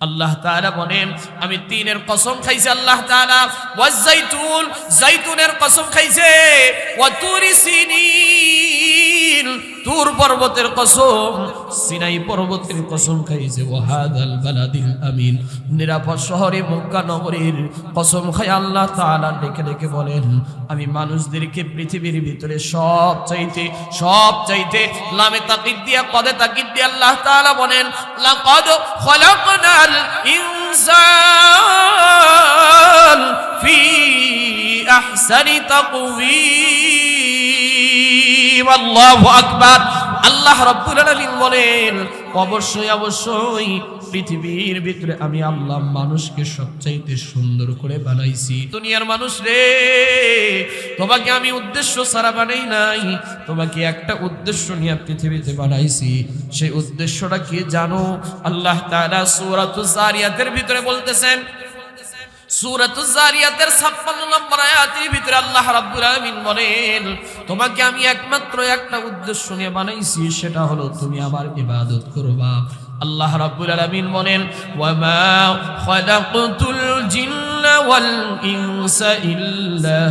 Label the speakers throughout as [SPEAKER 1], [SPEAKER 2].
[SPEAKER 1] আল্লাহ তাআলা বলেন, আমি তিনের কসম খাইছে আল্লাহ তাআলা। ওয়াজাইতুন জাইতুনের কসম খাইছে। ওয়া তুরি সিনিন। তুর পর্বতের কসম, সিনাই পর্বতের কসম খাইছে ওয়া হাদাল বালাদিল আমিন। নিরাপদ শহরে, মক্কা নগরীর কসম খাই আল্লাহ তাআলা ডেকে ডেকে বলেন, আমি মানুষদেরকে পৃথিবীর ভিতরে সব চাইতে সব চাইতে লামে তাকিদ দিয়া কদে তাকিদ দিয়া আল্লাহ তাআলা বলেন, লাকাদ খলাকনাল ইনসান ফি আহসানি তাকওয়িম। আল্লাহু আকবার। আল্লাহ রাব্বুল আলামিন বলেন, অবশ্যই অবশ্যই পৃথিবীর ভিতরে আমি আল্লাহ মানুষকে সবচাইতে সুন্দর করে বানাইছি। দুনিয়ার মানুষ রে, তোমাকে আমি উদ্দেশ্য ছাড়া বানাই নাই। তোমাকে একটা উদ্দেশ্য নিয়ে পৃথিবীতে বানাইছি। সেই উদ্দেশ্যটা কি জানো? আল্লাহ তাআলা সূরাতুজ জারিয়াতের ভিতরে বলতেছেন সূরাতুজ জারিয়াতের 56 নম্বর আয়াতের ভিতরে আল্লাহ রাব্বুল আলামিন বলেন, তোমাকে আমি একমাত্র একটা উদ্দেশ্য নিয়ে বানাইছি, সেটা হলো তুমি আমার ইবাদত করবা। আল্লাহ রাব্বুল আলামিন বলেন, ওয়ামা খালাকতুল জিন্না ওয়াল ইনসা ইল্লা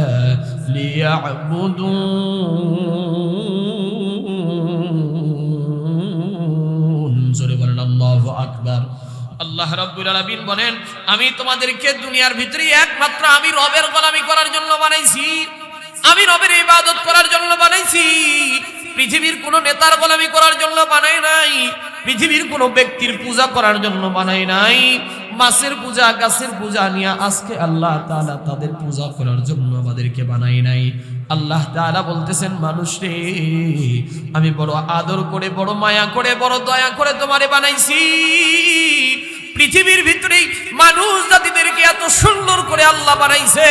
[SPEAKER 1] লিয়াবুদুন আল্লাহ রাব্বুল আলামিন বলেন, আমি তোমাদেরকে দুনিয়ার ভিতরে একমাত্র আমি রবের গোলামি করার জন্য বানাইছি। আমি রবের ইবাদত করার জন্য বানাইছি। পৃথিবীর কোন নেতার গোলামি করার জন্য বানাই নাই। পৃথিবীর কোন ব্যক্তির পূজা করার জন্য বানাই নাই। মাছের পূজা, গাছের পূজা নিয়ে আজকে আল্লাহ তাআলা তাদের পূজা করার জন্য আমাদেরকে বানাই নাই। আল্লাহ তাআলা বলতেছেন, মানুষ রে, আমি বড় আদর করে, বড় মায়া করে, বড় দয়া করে তোমারে বানাইছি। পৃথিবীর ভিতরেই মানুষ জাতিদেরকে এত সুন্দর করে আল্লাহ বানাইছে,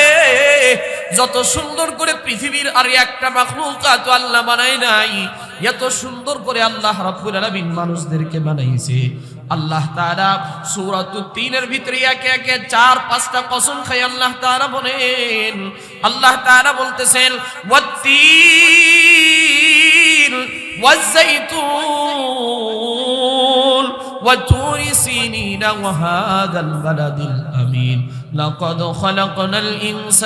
[SPEAKER 1] যত সুন্দর করে পৃথিবীর আর একটা মাখলুকাত আল্লাহ বানাই নাই, এত সুন্দর করে আল্লাহ রাব্বুল আলামিন মানুষদেরকে বানাইছে। আল্লাহ তাআলা সূরাতুত তিনের ভিতরে একে একে চার, পাঁচটা কসম খাই আল্লাহ তাআলা বলেন। আল্লাহ তাআলা বলতেছেন ওয়াত্তিন ওয়াজাইতুন وتور سينين وهذا البلد الأمين لقد خلقنا الإنسان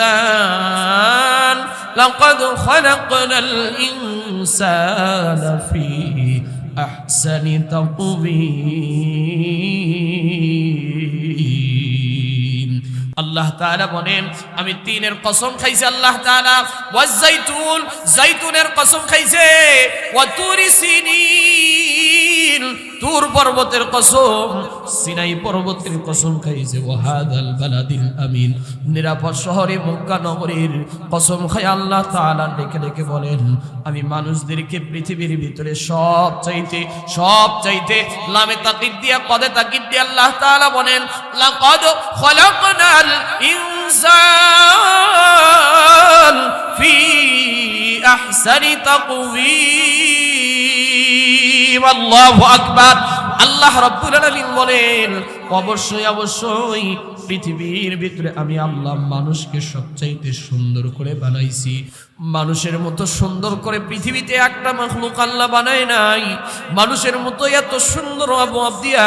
[SPEAKER 1] لقد خلقنا الإنسان في أحسن تقويم আল্লাহ তাআলা বলেন আমি তিনের কসম খাইছি আল্লাহ তাআলা ওয়াজাইতুন জাইতুনের কসম খাইছে ওয়া তুরি সিনিন তুর পর্বতের কসম, সিনাই পর্বতের কসম খাইছে, ওয়াহাদাল বালাদিল আমিন। নিরাপদ শহরে, মক্কা নগরীর কসম খাই আল্লাহ তাআলা ডেকে ডেকে বলেন, আমি মানুষদেরকে পৃথিবীর ভিতরে সব চাইতে সব চাইতে লামে তাকিদ দিয়া কদে তাকিদ দিয়া আল্লাহ তাআলা বলেন, লাকাদ খলাকনাল ইনসান ফি আহসানি তাকওয়িম। অবশ্যই অবশ্যই পৃথিবীর ভিতরে আমি আল্লাহ মানুষকে সুন্দর করে বানাইছি। মানুষের মতো সুন্দর করে পৃথিবীতে একটা মাখলুক আল্লাহ বানায় নাই। মানুষের মতো এত সুন্দর আবহাওয়া দিয়া,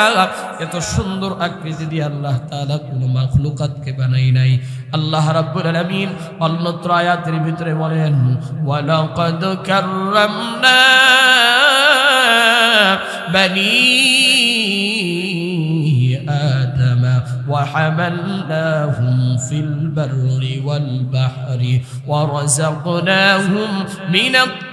[SPEAKER 1] এত সুন্দর আকৃতি দিয়ে আল্লাহ তাআলা কোনো মাখলুকাতকে বানাই নাই। আল্লাহ রাব্বুল আলামিন অন্যত্র আয়াতের ভিতরে বলেন, ওয়ালাকাদ কাররামনা بني آدم وحملناهم في البر والبحر ورزقناهم من الطيبات.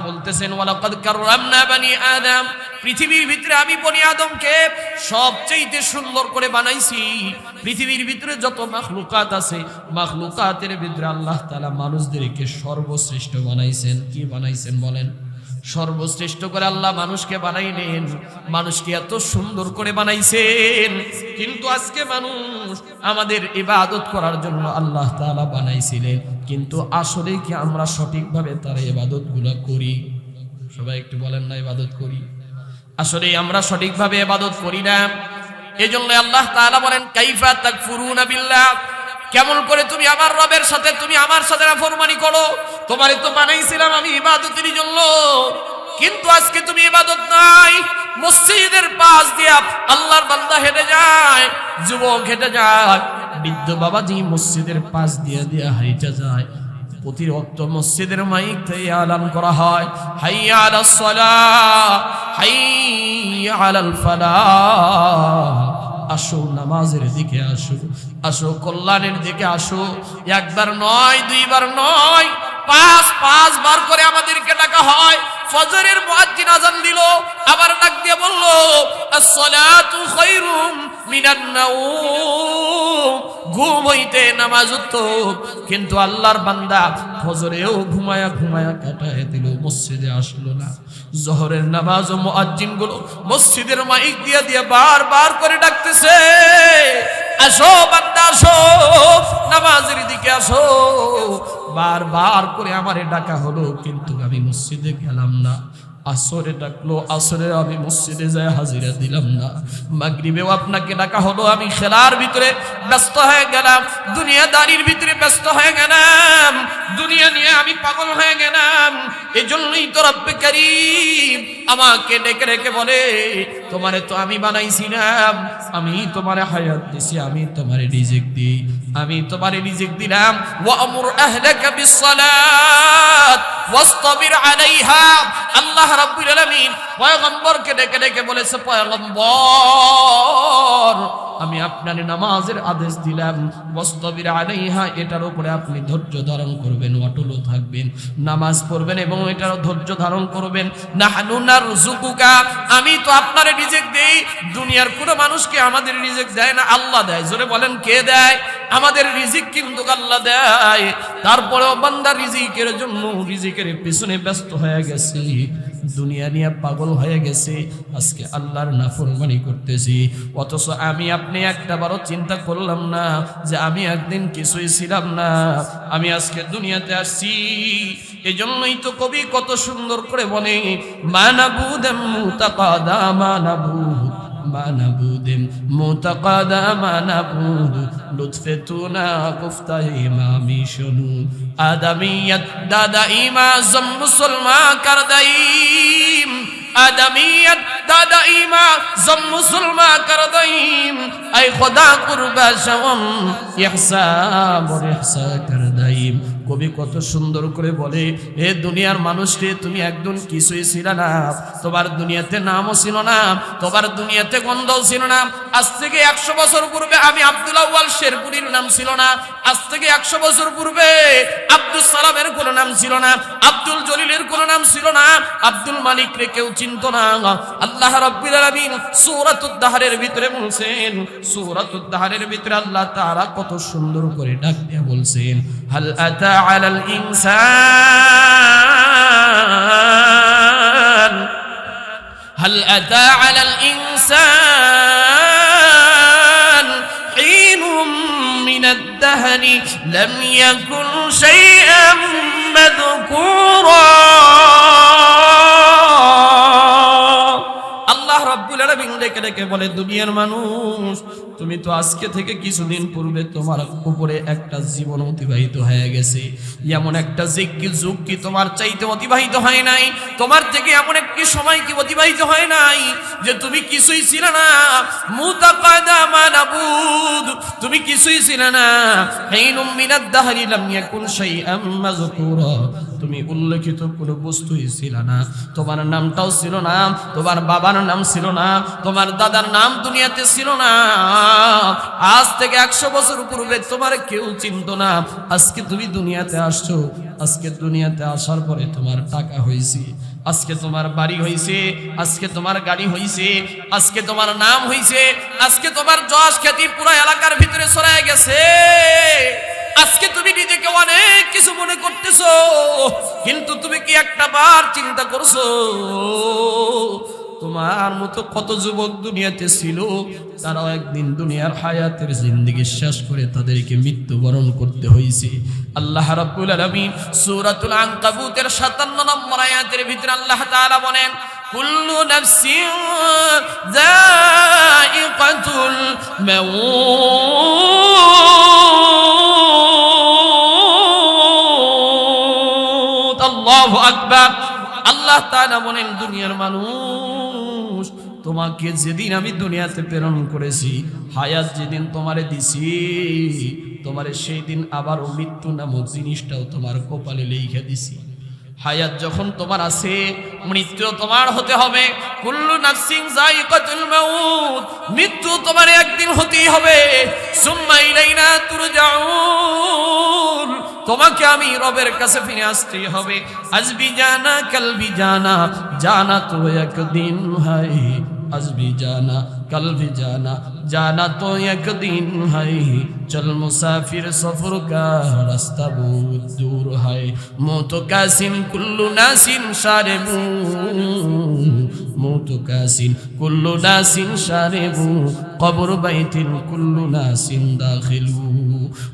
[SPEAKER 1] আল্লাহ বলতেছেন, ওয়ালাকাদ কাররামনা বানি আদম। পৃথিবীর ভিতরে আমি বনি আদমকে সবচেয়ে সুন্দর করে বানাইছি। পৃথিবীর ভিতরে যত মাখলুকাত আছে, মাখলুকাতের ভিতরে আল্লাহ তাআলা মানুষদেরকে সর্বশ্রেষ্ঠ বানাইছেন। কি বানাইছেন বলেন? সর্বশ্রেষ্ঠ করে আল্লাহ মানুষকে বানাইলেন। মানুষকে এত সুন্দর করে বানাইছেন। কিন্তু আজকে মানুষ আমাদের ইবাদত করার জন্য আল্লাহ তাআলা বানাইছিলেন। কিন্তু আসলে কি আমরা সঠিকভাবে তার ইবাদতগুলো করি? সবাই একটু বলেন না, ইবাদত করি। আসলে আমরা সঠিকভাবে ইবাদত করি না। এজন্য আল্লাহ তাআলা বলেন, কাইফা তাকফুরুনা বিল্লাহ। কেমন করে তুমি আমার রবের সাথে, তুমি আমার সাথে নাফরমানি করো? তোমারে তো বানাইছিলাম আমি ইবাদতের জন্য। কিন্তু আজকে তুমি ইবাদত নাই। মসজিদের পাশ দিয়া আল্লাহর বান্দা হেঁটে যায়, যুবক হেঁটে যায়, বৃদ্ধ বাবা বাবাজি মসজিদের পাশ দিয়া দিয়া হাইটা যায়। প্রতি মসজিদের মাইক থেকে আলান করা হয়। হাইয়া আলাস সালাহ হাইয়া আলাল ফালাহ আসো নামাজের দিকে আসো আসো, কল্যাণের দিকে আসো। একবার নয়, দুইবার নয়, পাঁচ পাঁচ বার করে আমাদেরকে ডাকা হয়। ফজরের মুয়াজ্জিন আজান দিল, আবার ডাক দিয়ে বলল, আসসালাতু খায়রুম মিনান নাওম। ঘুম হইতে নামাজ উত্তম। কিন্তু আল্লাহর বান্দা ফজরেও ঘুমায়া ঘুমায়া কাটায় দিল, মসজিদে আসলো না। জহরের নামাজ ও মুয়াজ্জিনগুলো মসজিদের মাইক দিয়ে দিয়ে বারবার করে ডাকতেছে আসো, বান্দা আসো, নামাজের দিকে আসো। বারবার করে আমারে ডাকা হলো, কিন্তু আমি মসজিদে গেলাম না। আসরে ডাকলো, আসরে আমি মসজিদে যায় হাজিরা দিলাম না। মাগরিবেও আপনাকে ডাকা হলো, আমি খেলার ভিতরে ব্যস্ত হয়ে গেলাম দুনিয়াদারির ভিতরে ব্যস্ত হয়ে গেলাম, দুনিয়া নিয়ে আমি পাগল হয়ে গেলাম। এই জন্যই তো রব্বে করিম আমাকে ডেকে রেখে বলে, তোমারে তো আমি বানাইছি না আমি তোমারে হায়াত দিছি, আমি তোমারে রিজিক দিই, আমি তোমারে রিজিক দিলাম। ওয়ামুর আহলাকা বিসসালাত ওয়াসতাবির আলাইহা। আল্লাহ রাব্বুল আলামিন পয়গম্বরকে ডেকে ডেকে বলেছে, পয়গম্বর, আমি আপনার নামাজের আদেশ দিলাম। বস্তবির আলাইহা, এটার উপরে আপনি ধৈর্য ধারণ করবেন। নামাজ পড়বেন এবং এটার ধৈর্য ধারণ করবেন। না হানুনার নারযুকুকা, আমি তো আপনারে রিজিক দেই, দুনিয়ার কোনো মানুষকে আমাদের রিজিক দেয় না, আল্লাহ দেয়। জোরে বলেন, কে দেয়? আমাদের রিজিক কিন্তু আল্লাহ দেয়। তারপরেও বান্দা রিজিকের জন্য রিজিকের পিছনে ব্যস্ত হয়ে গেছে। দুনিয়া নিয়ে পাগল হয়ে গেছে, আজকে আল্লাহর নাফরমানি করতেছি। অথচ আমি আপনি একটাবারও চিন্তা করলাম না যে আমি একদিন কিছুই ছিলাম না। আমি আজকে দুনিয়াতে আসছি। এই জন্যই তো কবি কত সুন্দর করে বলে মানাবুদ মুতাকাদা মানাবুদ মানাবুদ মুতাকাদা মানাবুদ, লুৎফে তুনা গুফতা ইমামি শুনু, আদামিয়ত দাদা ইমাজম মুসলমান করদাইম, আদমিয়ত দাদা ইমা জম মুসলমান করদাইম, আই খোদা কুরবা শওম ইহসা বর ইহসা করদাইম কবি কত সুন্দর করে বলে, এ দুনিয়ার মানুষকে তুমি একদম কিছুই ছিল না। তোমার দুনিয়াতে নামও ছিল না, তোমার দুনিয়াতে গন্ধও ছিল না। আজ থেকে একশো বছর পূর্বে আমি আব্দুল আউয়াল শেরপুরির নাম ছিল না। আজ থেকে একশো বছর পূর্বে আব্দুল সালামের কোনো নাম ছিল না। আব্দুল জলিলের কোনো নাম ছিল না। আব্দুল মালিক রে কেউ চিনত না। আল্লাহ রাব্বুল আলামিন সূরাতুদ দাহরের ভিতরে বলছেন, সূরাতুদ দাহরের ভিতরে আল্লাহ তাআলা কত সুন্দর করে ডাক تمسين هل أتى على الإنسان؟ هل أتى على الإنسان حين من الدهن لم يكن شيئا مذكورا؟ আল্লাহ ডেকে ডেকে বলে, দুনিয়ার মানুষ, তুমি তো আজকে থেকে কিছুদিন পূর্বে তোমার উপরে একটা জীবন অতিবাহিত হয়ে গেছে। এমন একটা কি যুগ কি তোমার চাইতে অতিবাহিত হয় নাই? তোমার থেকে এমন একটি সময় কি অতিবাহিত হয় নাই যে তুমি কিছুই ছিল না? মুতাকাদা নাবুদ তুমি কিছুই ছিল না। হাইনুম মিনাদ দাহরি লাম ইয়াকুন শাইআম মাযকুরা। তুমি উল্লেখিত কোনো বস্তুই ছিল না। তোমার নামটাও ছিল না, তোমার বাবার নাম ছিল না, তোমার দাদার নাম দুনিয়াতে ছিল না। আজ থেকে একশো বছর পূর্বে তোমার কেউ চিনত না। আজকে তুমি দুনিয়াতে আসছো, আজকে দুনিয়াতে আসার পরে তোমার টাকা হয়েছে আজকে তোমার বাড়ি হইছে, আজকে তোমার গাড়ি হইছে, আজকে তোমার নাম হইছে, আজকে তোমার যশ খ্যাতি পুরো এলাকার ভিতরে ছড়ায় গেছে। আজকে তুমি নিজেকে অনেক কিছু মনে করতেছো, কিন্তু তুমি কি একটা বার চিন্তা করছ? তোমার মতো কত যুবক দুনিয়াতে ছিল, তারাও একদিন দুনিয়ার হায়াতের জিন্দিগি শেষ করে তাদেরকে মৃত্যুবরণ করতে হয়েছে আল্লাহ রাব্বুল আলামিন সূরাতুল আনকাবুতের 57 নম্বর আয়াতের ভিতরে আল্লাহ তাআলা বলেন, কুল্লু নাফসিন যায়িকাতুল মাউত। আল্লাহু আকবার। আল্লাহ তাআলা বলেন, দুনিয়ার মানুষ তোমাকে যেদিন আমি দুনিয়াতে প্রেরণ করেছি, হায়াত যেদিন তোমারে দিছি, তোমারে সেই দিন আবারও মৃত্যু নামক জিনিসটাও তোমার কপালে লিখে দিছি। হায়াত যখন তোমার আছে, মৃত্যু তোমার হতে হবে। কুল্লু নাফসিং যায়িকাতুল মাউত, মৃত্যু তোমার একদিন হতেই হবে। সুম্মা ইলাইনা তুরজাউন, তোমাকে আমি রবের কাছে ফিরে আসতেই হবে। আজবি জানা কালবি জানা জানা তো একদিন আজ ভি জানা কাল ভি জানা জানা তো একদিন হাই। চল মুসাফির সফর কা রাস্তা বহুত দূর হাই। মতো কাসিন কুল্লু নাসিন সারে মতো কাসিন কুল্লু নাসিন সারে কবর বাইতিন কুল্লু নাসিন দাখিলু